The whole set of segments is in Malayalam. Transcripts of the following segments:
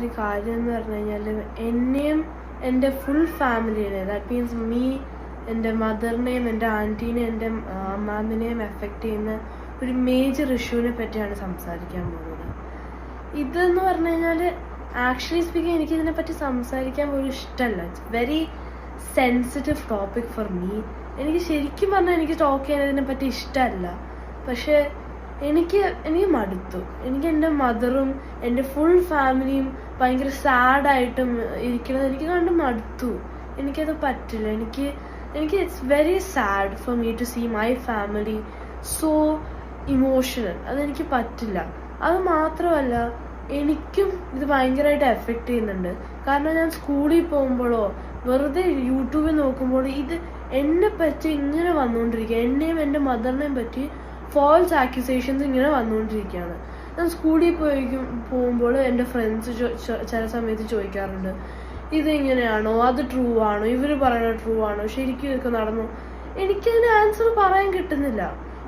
ഒരു കാര്യം എന്ന് പറഞ്ഞു കഴിഞ്ഞാൽ എന്നെയും എന്റെ ഫുൾ ഫാമിലിനെ ദാറ്റ് മീൻസ് മീ എന്റെ മദറിനെയും എന്റെ ആന്റീനെയും എന്റെ അമ്മാമിനെയും എഫക്റ്റ് ചെയ്യുന്ന ഒരു മേജർ ഇഷ്യൂവിനെ പറ്റിയാണ് സംസാരിക്കാൻ പോകുന്നത്. ഇതെന്ന് പറഞ്ഞു കഴിഞ്ഞാൽ ആക്ച്വലി സ്പീക്കിംഗ് എനിക്ക് ഇതിനെപ്പറ്റി സംസാരിക്കാൻ പോലും ഇഷ്ടമല്ല. It's very sensitive topic for me എനിക്ക് ശരിക്കും പറഞ്ഞാൽ എനിക്ക് ടോക്ക് ചെയ്യാൻ ഇതിനെപ്പറ്റി ഇഷ്ടമല്ല. പക്ഷേ എനിക്ക് എനിക്ക് മടുത്തു. എനിക്ക് എന്റെ മദറും എന്റെ ഫുൾ ഫാമിലിയും ഭയങ്കര സാഡായിട്ടും ഇരിക്കണത് എനിക്ക് കണ്ട് മടുത്തു. എനിക്കത് പറ്റില്ല. എനിക്ക് എനിക്ക് it's very sad for me to see my family so emotional അതെനിക്ക് പറ്റില്ല. അത് മാത്രമല്ല എനിക്കും ഇത് ഭയങ്കരമായിട്ട് എഫക്റ്റ് ചെയ്യുന്നുണ്ട്. കാരണം ഞാൻ സ്കൂളിൽ പോകുമ്പോഴോ വെറുതെ യൂട്യൂബിൽ നോക്കുമ്പോൾ ഇത് എന്നെ പറ്റി ഇങ്ങനെ വന്നുകൊണ്ടിരിക്കുക. എന്നെയും എന്റെ മദറിനെയും പറ്റി ഫോൾസ് ആക്യുസേഷൻസ് ഇങ്ങനെ വന്നുകൊണ്ടിരിക്കുകയാണ്. ഞാൻ സ്കൂളിൽ പോയി പോകുമ്പോൾ എന്റെ ഫ്രണ്ട്സ് ചില സമയത്ത് ചോദിക്കാറുണ്ട് ഇത് ഇങ്ങനെയാണോ അത് ട്രൂ ആണോ? ഇവർ പറയുന്നത് ട്രൂ ആണോ? ശരിക്കും ഇതൊക്കെ നടന്നു. എനിക്കതിന് ആൻസർ പറയാൻ കിട്ടുന്നില്ല.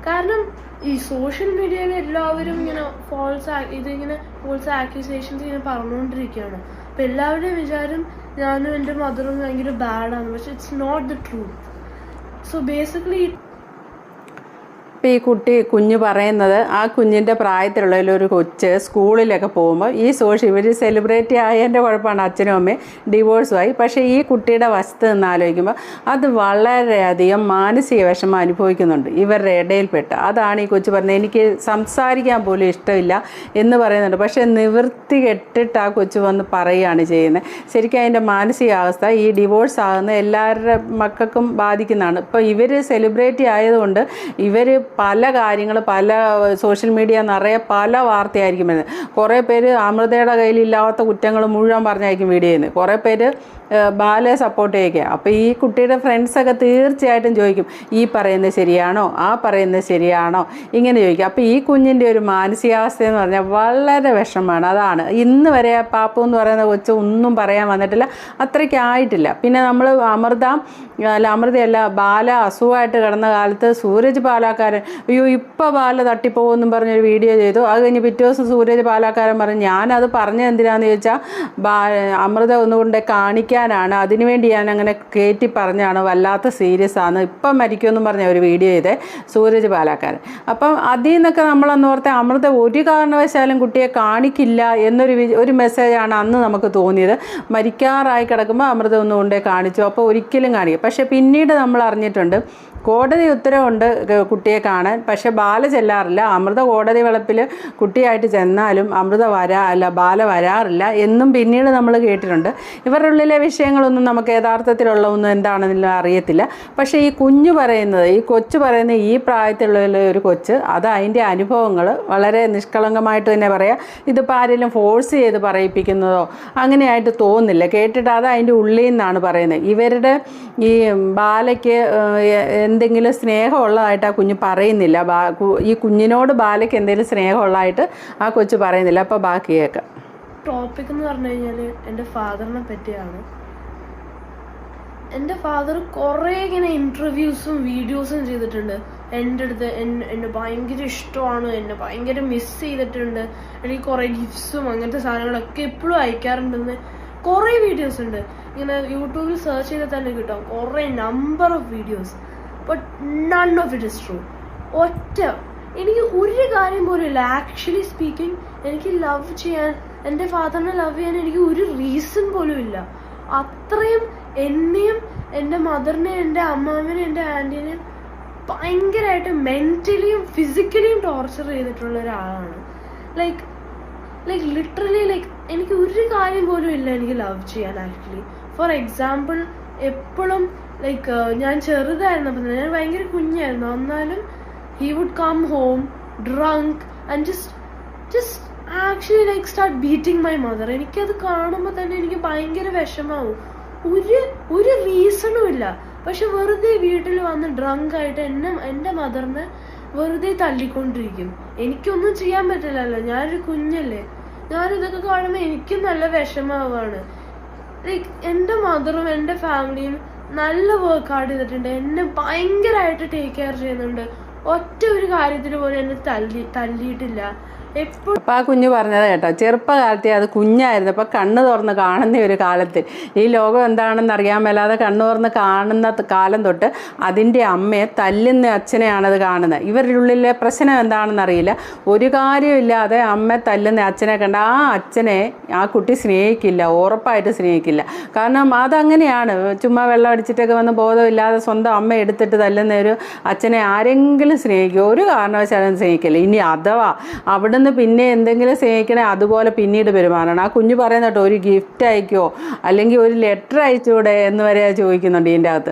കാരണം ഈ സോഷ്യൽ മീഡിയയിൽ എല്ലാവരും ഇങ്ങനെ ഫോൾസ് ഇതിങ്ങനെ ഫോൾസ് ആക്യൂസേഷൻസ് ഇങ്ങനെ പറഞ്ഞുകൊണ്ടിരിക്കുകയാണ് അപ്പം എല്ലാവരുടെയും വിചാരം ഞാനും എന്റെ മദറും ഭയങ്കര ബാഡാണ് പക്ഷെ it's not the truth so basically ഇപ്പം ഈ കുട്ടി കുഞ്ഞ് പറയുന്നത് ആ കുഞ്ഞിന്റെ പ്രായത്തിലുള്ള ഒരു കൊച്ച് സ്കൂളിലൊക്കെ പോകുമ്പോൾ ഈ സോഷ്യൽ ഇവർ സെലിബ്രേറ്റ് ആയതിന്റെ കുഴപ്പമാണ് അച്ഛനും അമ്മയും ഡിവോഴ്സുമായി പക്ഷേ ഈ കുട്ടിയുടെ വസ്തു എന്ന് ആലോചിക്കുമ്പോൾ അത് വളരെയധികം മാനസിക വിഷമം അനുഭവിക്കുന്നുണ്ട് ഇവരുടെ ഇടയിൽപ്പെട്ട്. അതാണ് ഈ കൊച്ചു പറഞ്ഞത്. എനിക്ക് സംസാരിക്കാൻ പോലും ഇഷ്ടമില്ല എന്ന് പറയുന്നുണ്ട്. പക്ഷേ നിവൃത്തി കെട്ടിട്ട് ആ കൊച്ചു വന്ന് പറയുകയാണ് ചെയ്യുന്നത്. ശരിക്കും അതിന്റെ മാനസികാവസ്ഥ ഈ ഡിവോഴ്സ് ആകുന്ന എല്ലാവരുടെ മക്കൾക്കും ബാധിക്കുന്നതാണ്. ഇപ്പോൾ ഇവർ സെലിബ്രേറ്റ് ആയതുകൊണ്ട് ഇവർ പല കാര്യങ്ങൾ പല സോഷ്യൽ മീഡിയ നിറയെ പല വാർത്തയായിരിക്കും വരുന്നത്. കുറേ പേര് അമൃതയുടെ കയ്യിലില്ലാത്ത കുറ്റങ്ങൾ മുഴുവൻ പറഞ്ഞായിരിക്കും വീഡിയോ ചെയ്യുന്നത്. കുറേ പേര് ബാലെ സപ്പോർട്ട് ചെയ്യുക അപ്പോൾ ഈ കുട്ടിയുടെ ഫ്രണ്ട്സൊക്കെ തീർച്ചയായിട്ടും ചോദിക്കും ഈ പറയുന്നത് ശരിയാണോ? ആ പറയുന്നത് ശരിയാണോ? ഇങ്ങനെ ചോദിക്കും. അപ്പോൾ ഈ കുഞ്ഞിന്റെ ഒരു മാനസികാവസ്ഥ എന്ന് പറഞ്ഞാൽ വളരെ വിഷമമാണ്. അതാണ്. ഇന്ന് വരെ പാപ്പു എന്ന് പറയുന്ന കൊച്ച് ഒന്നും പറയാൻ വന്നിട്ടില്ല. അത്രയ്ക്ക് ആയിട്ടില്ല. പിന്നെ നമ്മൾ അമൃത അല്ല അമൃതയല്ല ബാല അസുഖമായിട്ട് കിടന്ന കാലത്ത് സൂരജ് പാലാക്കാരൻ അയ്യോ ഇപ്പോൾ പാൽ തട്ടിപ്പോകുമെന്നും പറഞ്ഞൊരു വീഡിയോ ചെയ്തു. അത് കഴിഞ്ഞ് പിറ്റേ ദിവസം സൂരജ് പാലാക്കാരൻ പറഞ്ഞു ഞാനത് പറഞ്ഞത് എന്തിനാന്ന് ചോദിച്ചാൽ അമൃത ഒന്നുകൊണ്ട് കാണിക്കാനാണ്. അതിനുവേണ്ടി ഞാൻ അങ്ങനെ കയറ്റി പറഞ്ഞാണ് വല്ലാത്ത സീരിയസ് ആണ്. ഇപ്പം മരിക്കുമെന്നും പറഞ്ഞ ഒരു വീഡിയോ ചെയ്തേ സൂരജ് പാലാക്കാരൻ. അപ്പം അതിൽ നിന്നൊക്കെ നമ്മളന്ന് ഓർത്തെ അമൃത ഒരു കാരണവശാലും കുട്ടിയെ കാണിക്കില്ല എന്നൊരു ഒരു മെസ്സേജാണ് അന്ന് നമുക്ക് തോന്നിയത്. മരിക്കാറായി കിടക്കുമ്പോൾ അമൃത ഒന്ന് കൊണ്ടേ കാണിച്ചു. അപ്പോൾ ഒരിക്കലും കാണിക്കും പക്ഷേ പിന്നീട് നമ്മൾ അറിഞ്ഞിട്ടുണ്ട് കോടതി ഉത്തരവുണ്ട് കുട്ടിയെ കാണാൻ പക്ഷെ ബാല ചെല്ലാറില്ല. അമൃത കോടതി വളപ്പിൽ കുട്ടിയായിട്ട് ചെന്നാലും അമൃത വരാ അല്ല ബാല വരാറില്ല എന്നും പിന്നീട് നമ്മൾ കേട്ടിട്ടുണ്ട്. ഇവരുടെ ഉള്ളിലെ വിഷയങ്ങളൊന്നും നമുക്ക് യഥാർത്ഥത്തിലുള്ള ഒന്നും എന്താണെന്നില്ല അറിയത്തില്ല. പക്ഷേ ഈ കുഞ്ഞു പറയുന്നത് ഈ കൊച്ചു പറയുന്ന ഈ പ്രായത്തിലുള്ള ഒരു കൊച്ച് അത് അതിന്റെ അനുഭവങ്ങൾ വളരെ നിഷ്കളങ്കമായിട്ട് തന്നെ പറയാം. ഇതിപ്പോൾ ആരെങ്കിലും ഫോഴ്സ് ചെയ്ത് പറയിപ്പിക്കുന്നതോ അങ്ങനെയായിട്ട് തോന്നുന്നില്ല. കേട്ടിട്ട് അത് അതിന്റെ ഉള്ളിൽ നിന്നാണ് പറയുന്നത്. ഇവരുടെ ഈ ബാലയ്ക്ക് എന്തെങ്കിലും സ്നേഹമുള്ളതായിട്ട് ആ കുഞ്ഞ് പറയുന്നില്ല. ബാ ഈ കുഞ്ഞിനോട് ബാലയ്ക്ക് എന്തെങ്കിലും സ്നേഹമുള്ളതായിട്ട് ആ കൊച്ചു പറയുന്നില്ല. അപ്പോൾ ബാക്കി കേൾക്കാം. ടോപ്പിക് എന്ന് പറഞ്ഞു കഴിഞ്ഞാൽ എന്റെ ഫാദറിനെ പറ്റിയാണ്. എന്റെ ഫാദർ കുറേ ഇങ്ങനെ ഇന്റർവ്യൂസും വീഡിയോസും ചെയ്തിട്ടുണ്ട്. എന്റെ അടുത്ത് എന്നെ ഭയങ്കര ഇഷ്ടമാണ്. എന്നെ ഭയങ്കര മിസ് ചെയ്തിട്ടുണ്ട്. എനിക്ക് കുറേ ഗിഫ്റ്റ്സും അങ്ങനത്തെ സാധനങ്ങളൊക്കെ എപ്പോഴും അയക്കാറുണ്ടെന്ന് കുറേ വീഡിയോസ് ഉണ്ട്. ഇങ്ങനെ യൂട്യൂബിൽ സെർച്ച് ചെയ്താൽ തന്നെ കിട്ടും. കുറേ number of videos but none of it is true ഒറ്റ. എനിക്ക് ഒരു കാര്യം പോലും ഇല്ല. ആക്ച്വലി സ്പീക്കിംഗ് എനിക്ക് ലവ് ചെയ്യാൻ എന്റെ ഫാദറിനെ ലവ് ചെയ്യാൻ എനിക്ക് ഒരു റീസൺ പോലും ഇല്ല. അത്രയും എന്നെയും എന്റെ മദറിനെയും എന്റെ അമ്മാവിനെയും എന്റെ ആന്റീനെയും ഭയങ്കരമായിട്ട് മെന്റലിയും ഫിസിക്കലിയും ടോർച്ചർ ചെയ്തിട്ടുള്ള ഒരാളാണ്. ലൈക്ക് ലൈക്ക് ലിറ്ററലി ലൈക്ക് എനിക്ക് ഒരു കാര്യം പോലും ഇല്ല എനിക്ക് ലവ് ചെയ്യാൻ ആക്ച്വലി ഫോർ എക്സാമ്പിൾ എപ്പോഴും ലൈക്ക് ഞാൻ ചെറുതായിരുന്നപ്പോൾ ഞാൻ ഭയങ്കര കുഞ്ഞായിരുന്നു. എന്നാലും he would come home drunk and just just actually like start beating my mother എനിക്കത് കാണുമ്പോൾ തന്നെ എനിക്ക് ഭയങ്കര വിഷമാവും. ഒരു ഒരു റീസണും ഇല്ല. പക്ഷെ വെറുതെ വീട്ടിൽ വന്ന് ഡ്രങ്ക് ആയിട്ട് എന്നെ എന്റെ മദറിനെ വെറുതെ തല്ലിക്കൊണ്ടിരിക്കും. എനിക്കൊന്നും ചെയ്യാൻ പറ്റില്ലല്ലോ. ഞാനൊരു കുഞ്ഞല്ലേ. ഞാനിതൊക്കെ കാണുമ്പോൾ എനിക്കും നല്ല വിഷമാവാണ്. ലൈക്ക് എന്റെ മദറും എന്റെ ഫാമിലിയും നല്ല വർക്ക് ഹാർഡ് ചെയ്തിട്ടുണ്ട്. എന്നെ ഭയങ്കരമായിട്ട് ടേക്ക് കെയർ ചെയ്യുന്നുണ്ട്. ഒറ്റ ഒരു കാര്യത്തിന് പോലും എന്നെ തല്ലി തല്ലിയിട്ടില്ല. എപ്പോഴും അപ്പം ആ കുഞ്ഞ് പറഞ്ഞത് കേട്ടോ ചെറുപ്പകാലത്തെ അത് കുഞ്ഞായിരുന്നു. അപ്പം കണ്ണ് തുറന്ന് കാണുന്ന ഒരു കാലത്ത് ഈ ലോകം എന്താണെന്ന് അറിയാൻ മേലാതെ കണ്ണ് തുറന്ന് കാണുന്ന കാലം തൊട്ട് അതിന്റെ അമ്മയെ തല്ലുന്ന അച്ഛനെയാണത് കാണുന്നത്. ഇവരുടെ ഉള്ളിലെ പ്രശ്നം എന്താണെന്ന് അറിയില്ല. ഒരു കാര്യമില്ലാതെ അമ്മ തല്ലുന്ന അച്ഛനെ കണ്ട ആ അച്ഛനെ ആ കുട്ടി സ്നേഹിക്കില്ല ഉറപ്പായിട്ട് സ്നേഹിക്കില്ല. കാരണം അതങ്ങനെയാണ്. ചുമ്മാ വെള്ളം അടിച്ചിട്ടൊക്കെ വന്ന് ബോധമില്ലാതെ സ്വന്തം അമ്മ എടുത്തിട്ട് തല്ലുന്ന ഒരു അച്ഛനെ ആരെങ്കിലും സ്നേഹിക്കും ഒരു കാരണവശാലും സ്നേഹിക്കില്ല. ഇനി അഥവാ അവിടുന്ന് പിന്നെ എന്തെങ്കിലും സ്നേഹിക്കണേ അതുപോലെ പിന്നീട് പെരുമാറണം. ആ കുഞ്ഞ് പറയുന്ന കേട്ടോ ഒരു ഗിഫ്റ്റ് അയക്കുമോ അല്ലെങ്കിൽ ഒരു ലെറ്റർ അയച്ചുകൂടെ എന്ന് വരെ ചോദിക്കുന്നുണ്ട് ഇതിന്റെ അകത്ത്.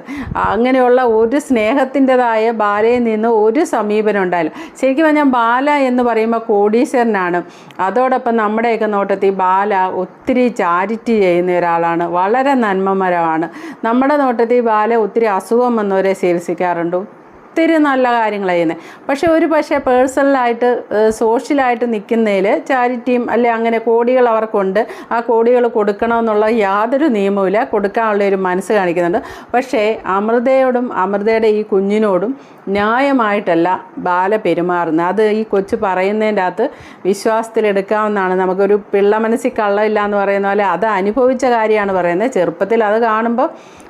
അങ്ങനെയുള്ള ഒരു സ്നേഹത്തിന്റെതായ ബാലയിൽ നിന്ന് ഒരു സമീപനം ഉണ്ടായില്ല ശരിക്കും പറഞ്ഞാൽ ബാല എന്ന് പറയുമ്പോൾ കോടീശ്വരനാണ്. അതോടൊപ്പം നമ്മുടെയൊക്കെ നോട്ടത്തിൽ ബാല ഒത്തിരി ചാരിറ്റി ചെയ്യുന്ന ഒരാളാണ്. വളരെ നന്മമരമാണ്. നമ്മുടെ നോട്ടത്തിൽ ബാല ഒത്തിരി അസുഖം വന്നവരെ ചികിത്സിക്കാറുണ്ട്. ഒത്തിരി നല്ല കാര്യങ്ങൾ ചെയ്യുന്നത് പക്ഷെ ഒരു പക്ഷേ പേഴ്സണലായിട്ട് സോഷ്യലായിട്ട് നിൽക്കുന്നതിൽ ചാരിറ്റിയും അല്ലെ അങ്ങനെ കോടികൾ അവർക്കുണ്ട്. ആ കോടികൾ കൊടുക്കണമെന്നുള്ള യാതൊരു നിയമവുമില്ല. കൊടുക്കാനുള്ള ഒരു മനസ്സ് കാണിക്കുന്നുണ്ട്. പക്ഷേ അമൃതയോടും അമൃതയുടെ ഈ കുഞ്ഞിനോടും ന്യായമായിട്ടല്ല ബാല പെരുമാറുന്നത്. അത് ഈ കൊച്ചു പറയുന്നതിന്റെ അകത്ത് വിശ്വാസത്തിലെടുക്കാവുന്നതാണ് നമുക്കൊരു പിള്ള മനസ്സിൽ കള്ളമില്ല എന്ന് പറയുന്ന പോലെ അത് അനുഭവിച്ച കാര്യമാണ് പറയുന്നത്. ചെറുപ്പത്തിൽ അത് കാണുമ്പോൾ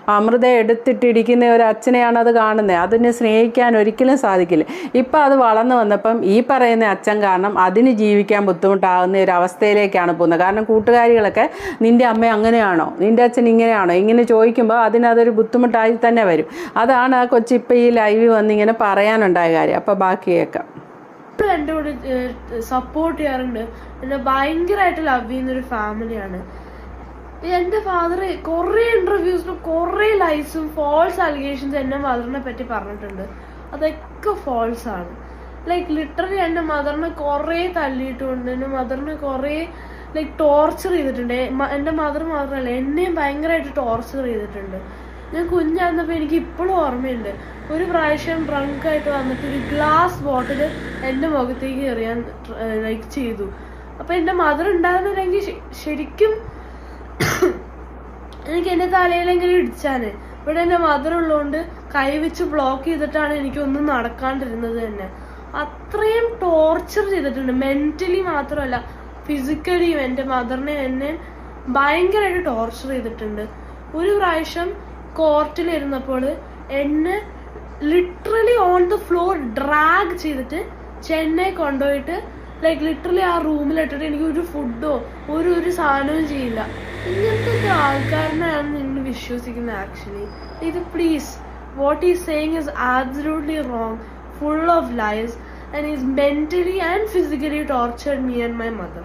അമൃത എടുത്തിട്ടിരിക്കുന്ന ഒരു അച്ഛനെയാണ് അത് കാണുന്നത്. അതിനെ സ്നേഹിക്കാൻ ഒരിക്കലും സാധിക്കില്ല. ഇപ്പം അത് വളർന്നു വന്നപ്പം ഈ പറയുന്ന അച്ഛൻ കാരണം അതിന് ജീവിക്കാൻ ബുദ്ധിമുട്ടാകുന്ന ഒരു അവസ്ഥയിലേക്കാണ് പോകുന്നത്. കാരണം കൂട്ടുകാരികളൊക്കെ നിന്റെ അമ്മ അങ്ങനെയാണോ? നിന്റെ അച്ഛൻ ഇങ്ങനെയാണോ? ഇങ്ങനെ ചോദിക്കുമ്പോൾ അതിനതൊരു ബുദ്ധിമുട്ടായി തന്നെ വരും. അതാണ് ആ കൊച്ചി ഇപ്പം ഈ ലൈവിൽ വന്നിങ്ങനെ പറയാനുണ്ടായ കാര്യം. അപ്പോൾ ബാക്കിയൊക്കെ എപ്പോഴും എന്റെ കൂടെ സപ്പോർട്ട് ചെയ്യാറുണ്ട്. എന്നെ ഭയങ്കരമായിട്ട് ലവ് ചെയ്യുന്ന ഒരു ഫാമിലിയാണ്. എന്റെ ഫാദർ കുറേ ഇന്റർവ്യൂസിലും കുറേ ലൈസും ഫോൾസ് അലിഗേഷൻസ് എന്റെ മദറിനെ പറ്റി പറഞ്ഞിട്ടുണ്ട്. അതൊക്കെ ഫോൾസ് ആണ്. ലൈക്ക് ലിറ്ററലി എന്റെ മദറിനെ കുറേ തല്ലിയിട്ടുണ്ട് എന്റെ മദറിനെ കുറേ ലൈക് ടോർച്ചർ ചെയ്തിട്ടുണ്ട്. എന്റെ എന്റെ മദർ മാത്രമല്ല എന്നെയും ഭയങ്കരമായിട്ട് ടോർച്ചർ ചെയ്തിട്ടുണ്ട്. ഞാൻ കുഞ്ഞായിരുന്നപ്പോൾ എനിക്ക് ഇപ്പോഴും ഓർമ്മയുണ്ട്. ഒരു പ്രാവശ്യം ഡ്രങ്ക് ആയിട്ട് വന്നിട്ട് ഒരു ഗ്ലാസ് ബോട്ടിൽ എന്റെ മുഖത്തേക്ക് എറിയാൻ ലൈക്ക് ചെയ്തു. അപ്പോൾ എന്റെ മദർ ഉണ്ടായിരുന്നില്ലെങ്കിൽ ശരിക്കും എനിക്ക് എന്റെ തലയിലെങ്കിലും ഇടിച്ചാൽ. ഇവിടെ എന്റെ മദർ ഉള്ളതുകൊണ്ട് കൈവച്ച് ബ്ലോക്ക് ചെയ്തിട്ടാണ് എനിക്കൊന്നും നടക്കാണ്ടിരുന്നത് തന്നെ. അത്രയും ടോർച്ചർ ചെയ്തിട്ടുണ്ട്. മെന്റലി മാത്രമല്ല ഫിസിക്കലിയും എന്റെ മദറിനെ എന്നെ ഭയങ്കരമായിട്ട് ടോർച്ചർ ചെയ്തിട്ടുണ്ട്. ഒരു പ്രാവശ്യം കോർട്ടിലിരുന്നപ്പോൾ എന്നെ literally on the floor drag ചെയ്തിട്ട് ചെന്നൈ കൊണ്ടുപോയിട്ട് ലൈക്ക് ലിറ്ററലി ആ റൂമിലിട്ടിട്ട് എനിക്ക് ഒരു ഫുഡോ ഒരു ഒരു സാധനവും ചെയ്യില്ല. ഇങ്ങനത്തെ ഒരു ആൾക്കാരനെയാണ് നിങ്ങൾ വിശ്വസിക്കുന്നത് ആക്ച്വലി ഇത് please what is saying is absolutely wrong full of life and is mentally and physically tortured me and my mother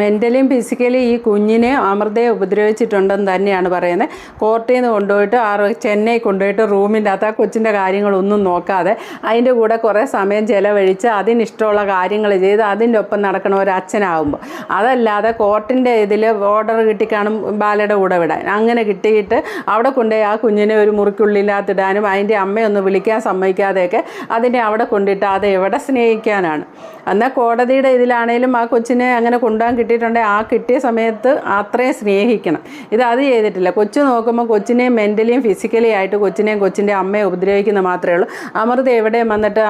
മെന്റലിയും physically ഈ കുഞ്ഞിനെ അമൃതയെ ഉപദ്രവിച്ചിട്ടുണ്ടെന്ന് തന്നെയാണ് പറയുന്നത്. കോർട്ടിൽ നിന്ന് കൊണ്ടുപോയിട്ട് ആ ചെന്നൈ കൊണ്ടുപോയിട്ട് റൂമിന്റെ അകത്ത് ആ കൊച്ചിന്റെ കാര്യങ്ങളൊന്നും നോക്കാതെ അതിന്റെ കൂടെ കുറേ സമയം ചിലവഴിച്ച് അതിനിഷ്ടമുള്ള കാര്യങ്ങൾ ചെയ്ത് അതിന്റെ ഒപ്പം നടക്കണ ഒരു അതല്ലാതെ കോർട്ടിന്റെ ഇതിൽ ഓർഡർ കിട്ടിക്കാണും ബാലയുടെ കൂടെ വിടാൻ. അങ്ങനെ കിട്ടിയിട്ട് അവിടെ കൊണ്ടുപോയി ആ കുഞ്ഞിനെ ഒരു മുറിക്കുള്ളിലാത്തിടാനും അതിന്റെ അമ്മയൊന്ന് വിളിക്കാൻ സമ്മതിക്കാതെയൊക്കെ അതിനെ അവിടെ കൊണ്ടിട്ട് അത് എവിടെ സ്നേഹിക്കാനാണ്. എന്നാൽ കോടതിയുടെ ഇതിലാണേലും ആ കൊച്ചിനെ അങ്ങനെ കൊണ്ടുപോകാൻ കിട്ടിയിട്ടുണ്ടെങ്കിൽ ആ കിട്ടിയ സമയത്ത് അത്രയും സ്നേഹിക്കണം. ഇത് അത് ചെയ്തിട്ടില്ല. കൊച്ചു നോക്കുമ്പോൾ കൊച്ചിനെയും മെന്റലിയും ഫിസിക്കലി ആയിട്ട് കൊച്ചിനെയും കൊച്ചിന്റെ അമ്മയെ ഉപദ്രവിക്കുന്ന മാത്രമേ ഉള്ളൂ. അമൃത എവിടെ വന്നിട്ട്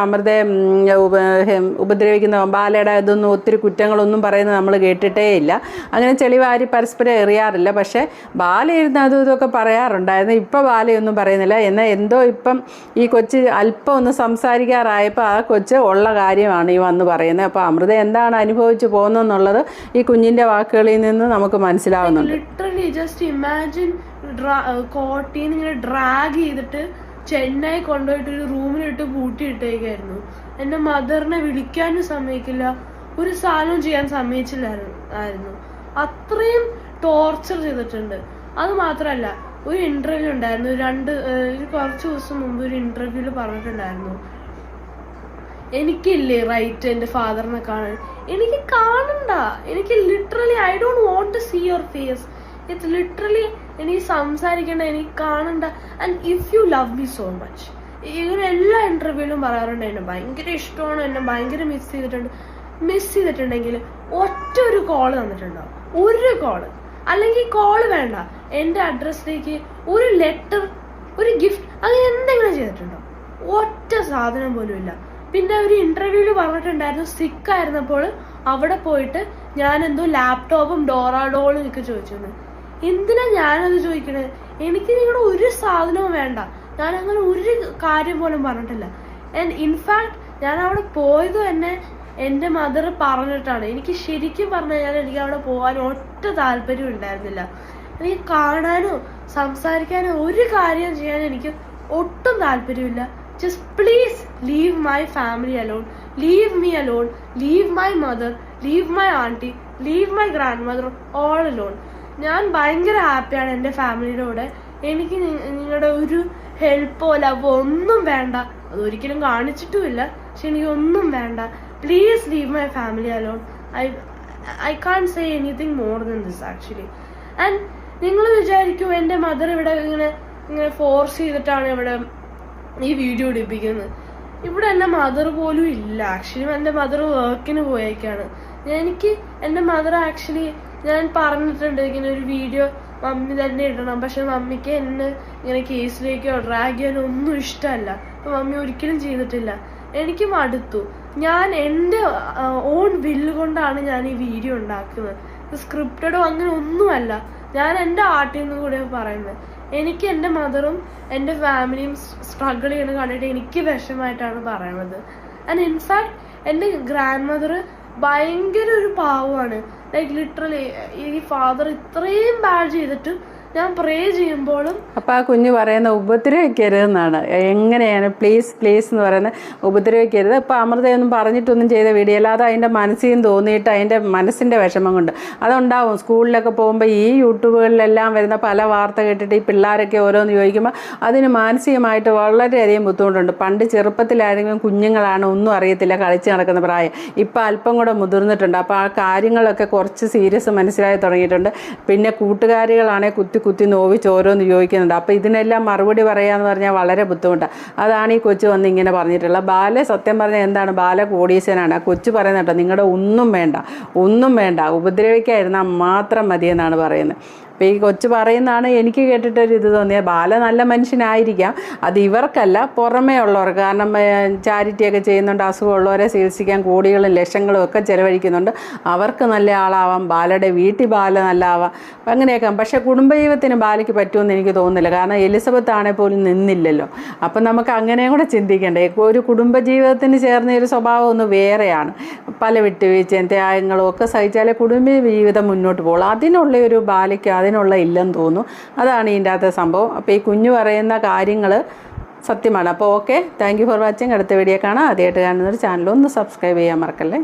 ഹെം, ഉപദ്രവിക്കുന്ന ബാലയുടെ ഇതൊന്നും ഒത്തിരി കുറ്റങ്ങളൊന്നും പറയുന്നത് നമ്മൾ കേട്ടിട്ടേ ഇല്ല. അങ്ങനെ ചെളിവാരി പരസ്പരം എറിയാറില്ല. പക്ഷേ ബാല ഇരുന്ന് അതും ഇതൊക്കെ പറയാറുണ്ടായിരുന്നു. ഇപ്പോൾ ബാലയൊന്നും പറയുന്നില്ല. എന്നാൽ എന്തോ ഇപ്പം ഈ കൊച്ച് അല്പം ഒന്ന് സംസാരിക്കാറായപ്പോൾ ആ കൊച്ച് ഉള്ള കാര്യമാണ് ഈ വന്ന് പറയുന്നത്. അപ്പോൾ അമൃത എന്താണ് അനുഭവിച്ച് പോകുന്നതെന്നുള്ളത് ഈ കുഞ്ഞിന്റെ വാക്കുകളിൽ നിന്ന് നമുക്ക് മനസ്സിലാവുന്നുണ്ട്. ലിറ്ററലി ജസ്റ്റ് ഇമാജിൻ കോട്ടീന്ന് ഇങ്ങനെ ഡ്രാഗ് ചെയ്തിട്ട് ചെന്നൈ കൊണ്ടുപോയിട്ട് ഒരു റൂമിലിട്ട് പൂട്ടിയിട്ടേക്കായിരുന്നു. എന്റെ മദറിനെ വിളിക്കാനും സമ്മതിക്കില്ല. ഒരു സാധനവും ചെയ്യാൻ സമ്മതിച്ചില്ലായിരുന്നു. അത്രയും ടോർച്ചർ ചെയ്തിട്ടുണ്ട്. അത് മാത്രമല്ല ഒരു ഇന്റർവ്യൂ ഉണ്ടായിരുന്നു. രണ്ട് കുറച്ച് ദിവസം മുമ്പ് ഒരു ഇന്റർവ്യൂൽ പറഞ്ഞിട്ടുണ്ടായിരുന്നു. എനിക്കില്ലേ റൈറ്റ് എന്റെ ഫാദറിനെ കാണാൻ? എനിക്ക് കാണണ്ട. എനിക്ക് literally I don't want to see your face it's literally എനിക്ക് സംസാരിക്കേണ്ട എനിക്ക് കാണണ്ട. And if you love me so much ഇങ്ങനെ എല്ലാ ഇന്റർവ്യൂവിലും പറയാറുണ്ട് എന്നെ ഭയങ്കര ഇഷ്ടമാണ് എന്നെ ഭയങ്കര മിസ് ചെയ്തിട്ടുണ്ട്. മിസ് ചെയ്തിട്ടുണ്ടെങ്കിൽ ഒറ്റ ഒരു കോൾ തന്നിട്ടുണ്ടാവും ഒരു കോൾ അല്ലെങ്കിൽ കോൾ വേണ്ട. എന്റെ അഡ്രസ്സിലേക്ക് ഒരു ലെറ്റർ ഒരു ഗിഫ്റ്റ് അങ്ങനെ എന്തെങ്കിലും ചെയ്തിട്ടുണ്ടോ? ഒറ്റ സാധനം പോലും ഇല്ല. പിന്നെ ഒരു ഇന്റർവ്യൂവിൽ പറഞ്ഞിട്ടുണ്ടായിരുന്നു സിക്ക് ആയിരുന്നപ്പോൾ അവിടെ പോയിട്ട് ഞാൻ എന്തോ ലാപ്ടോപ്പും ഡോറാഡോളും ഒക്കെ ചോദിച്ചു എന്തിനാ ഞാനത് ചോദിക്കണത് എനിക്ക് നിങ്ങളുടെ ഒരു സാധനവും വേണ്ട. ഞാൻ അങ്ങനെ ഒരു കാര്യം പോലും പറഞ്ഞിട്ടില്ല. ഇൻഫാക്ട് ഞാൻ അവിടെ പോയത് തന്നെ എന്റെ മദർ പറഞ്ഞിട്ടാണ്. എനിക്ക് ശരിക്കും പറഞ്ഞു കഴിഞ്ഞാൽ എനിക്ക് അവിടെ പോകാൻ ഒട്ടും താല്പര്യം ഉണ്ടായിരുന്നില്ല. എനിക്ക് കാണാനോ സംസാരിക്കാനോ ഒരു കാര്യം ചെയ്യാൻ എനിക്ക് ഒട്ടും താല്പര്യമില്ല just please leave my family alone leave me alone leave my mother leave my aunty leave my grandmother all alone ഞാൻ ഭയങ്കര ഹാപ്പിയാണ് എന്റെ ഫാമിലിയുടെ കൂടെ. എനിക്ക് നിങ്ങളുടെ ഒരു ഹെൽപ്പോ ലവോ ഒന്നും വേണ്ട. അതൊരിക്കലും കാണിച്ചിട്ടുമില്ല. പക്ഷെ എനിക്ക് ഒന്നും വേണ്ട. Please leave my family alone I I can't say anything more than this actually and നിങ്ങൾ വിചാരിക്കും എന്റെ മദർ ഇവിടെ ഇങ്ങനെ ഇങ്ങനെ ഫോഴ്സ് ചെയ്തിട്ടാണ് ഇവിടെ ഈ വീഡിയോ ഇടിപ്പിക്കുന്നത് ഇവിടെ എന്റെ മദർ പോലും ഇല്ല. ആക്ച്വലി എന്റെ മദർ വർക്കിന് പോയേക്കാണ്. ഞാൻ എനിക്ക് എന്റെ മദർ ആക്ച്വലി ഞാൻ പറഞ്ഞിട്ടുണ്ട് ഇങ്ങനെ ഒരു വീഡിയോ മമ്മി തന്നെ ഇടണം. പക്ഷെ മമ്മിക്ക് എന്നെ ഇങ്ങനെ കേസിലേക്കോ ഡ്രാഗ് ചെയ്യാനോ ഒന്നും ഇഷ്ടമല്ല. അപ്പം മമ്മി ഒരിക്കലും ചെയ്തിട്ടില്ല. എനിക്ക് മടുത്തു. ഞാൻ എന്റെ ഓൺ ബില്ല് കൊണ്ടാണ് ഞാൻ ഈ വീഡിയോ ഉണ്ടാക്കുന്നത്. സ്ക്രിപ്റ്റഡോ അങ്ങനെ ഒന്നുമല്ല. ഞാൻ എന്റെ ആർട്ടിൽ നിന്ന് കൂടെ പറയുന്നത്. എനിക്ക് എന്റെ മദറും എന്റെ ഫാമിലിയും സ്ട്രഗിൾ ചെയ്യുന്നത് കണ്ടിട്ട് എനിക്ക് വിഷമായിട്ടാണ് പറയണത്. ആൻഡ് ഇൻഫാക്ട് എന്റെ ഗ്രാൻഡ് മദർ ഭയങ്കര ഒരു പാവമാണ്. ലൈക്ക് ലിറ്ററലി ഈ ഫാദർ ഇത്രയും ബാഡ് ചെയ്തിട്ടും ഞാൻ പ്രേ ചെയ്യുമ്പോഴും അപ്പൊ ആ കുഞ്ഞ് പറയുന്ന ഉപദ്രവിക്കരുതെന്നാണ്. എങ്ങനെയാണ്? പ്ലീസ് പ്ലീസ് എന്ന് പറയുന്നത് ഉപദ്രവിക്കരുത്. ഇപ്പൊ അമൃതയൊന്നും പറഞ്ഞിട്ടൊന്നും ചെയ്ത വീഡിയോ അത് അതിന്റെ മനസ്സിൽ തോന്നിയിട്ട് അതിന്റെ മനസ്സിന്റെ വിഷമം കൊണ്ട്. അതുണ്ടാവും. സ്കൂളിലൊക്കെ പോകുമ്പോൾ ഈ യൂട്യൂബുകളിലെല്ലാം വരുന്ന പല വാർത്ത കേട്ടിട്ട് ഈ പിള്ളേരൊക്കെ ഓരോന്ന് ചോദിക്കുമ്പോൾ അതിന് മാനസികമായിട്ട് വളരെയധികം ബുദ്ധിമുട്ടുണ്ട്. പണ്ട് ചെറുപ്പത്തിലായിരുന്നെങ്കിലും കുഞ്ഞുങ്ങളാണ് ഒന്നും അറിയത്തില്ല കളിച്ച് നടക്കുന്ന പ്രായം. ഇപ്പം അല്പം കൂടെ മുതിർന്നിട്ടുണ്ട്. അപ്പോൾ ആ കാര്യങ്ങളൊക്കെ കുറച്ച് സീരിയസ് മനസ്സിലായി തുടങ്ങിയിട്ടുണ്ട്. പിന്നെ കൂട്ടുകാരികളാണെങ്കിൽ കുത്തി കുത്തി നോവിച്ച് ഓരോന്ന് ചോദിക്കുന്നുണ്ട്. അപ്പോൾ ഇതിനെല്ലാം മറുപടി പറയാന്ന് പറഞ്ഞാൽ വളരെ ബുദ്ധിമുട്ടാണ് അതാണ് ഈ കൊച്ചു വന്ന് ഇങ്ങനെ പറഞ്ഞിട്ടുള്ളത് ബാല സത്യം പറഞ്ഞാൽ എന്താണ്? ബാല കോടീശനാണ് ആ കൊച്ചു പറയുന്ന കേട്ടോ നിങ്ങളുടെ ഒന്നും വേണ്ട ഒന്നും വേണ്ട ഉപദ്രവിക്കാതിരുന്നാൽ മാത്രം മതിയെന്നാണ് പറയുന്നത്. അപ്പോൾ ഈ കൊച്ചു പറയുന്നതാണ് എനിക്ക് കേട്ടിട്ടൊരു ഇത് തോന്നിയത് ബാല നല്ല മനുഷ്യനായിരിക്കാം. അത് ഇവർക്കല്ല പുറമേ ഉള്ളവർക്ക് കാരണം ചാരിറ്റിയൊക്കെ ചെയ്യുന്നുണ്ട് അസുഖമുള്ളവരെ ചികിത്സിക്കാൻ കോടികളും ലക്ഷങ്ങളും ഒക്കെ ചിലവഴിക്കുന്നുണ്ട്. അവർക്ക് നല്ല ആളാവാം ബാലയുടെ വീട്ടിൽ ബാല നല്ല ആവാം അങ്ങനെയൊക്കെ. പക്ഷേ കുടുംബജീവിതത്തിന് ബാലയ്ക്ക് പറ്റുമെന്ന് എനിക്ക് തോന്നുന്നില്ല. കാരണം എലിസബത്ത് ആണെങ്കിൽ പോലും നിന്നില്ലല്ലോ. അപ്പം നമുക്ക് അങ്ങനെയും കൂടെ ചിന്തിക്കണ്ടേ. ഒരു കുടുംബജീവിതത്തിന് ചേർന്ന ഒരു സ്വഭാവം ഒന്ന് വേറെയാണ്. പല വിട്ടുവീഴ്ചയും ത്യാഗങ്ങളും ഒക്കെ സഹിച്ചാലേ കുടുംബ ജീവിതം മുന്നോട്ട് പോകുള്ളൂ അതിനുള്ള ഒരു ബാലയ്ക്ക് അതിനുള്ള ഇല്ലെന്ന് തോന്നുന്നു. അതാണ് ഇതിന്റെ അകത്തെ സംഭവം. അപ്പോൾ ഈ കുഞ്ഞു പറയുന്ന കാര്യങ്ങൾ സത്യമാണ്. അപ്പോൾ ഓക്കെ. Thank for watching. അടുത്ത വീഡിയോ കാണാം. ആദ്യമായിട്ട് കാണുന്നൊരു ചാനൽ ഒന്ന് സബ്സ്ക്രൈബ് ചെയ്യാൻ മറക്കല്ലേ?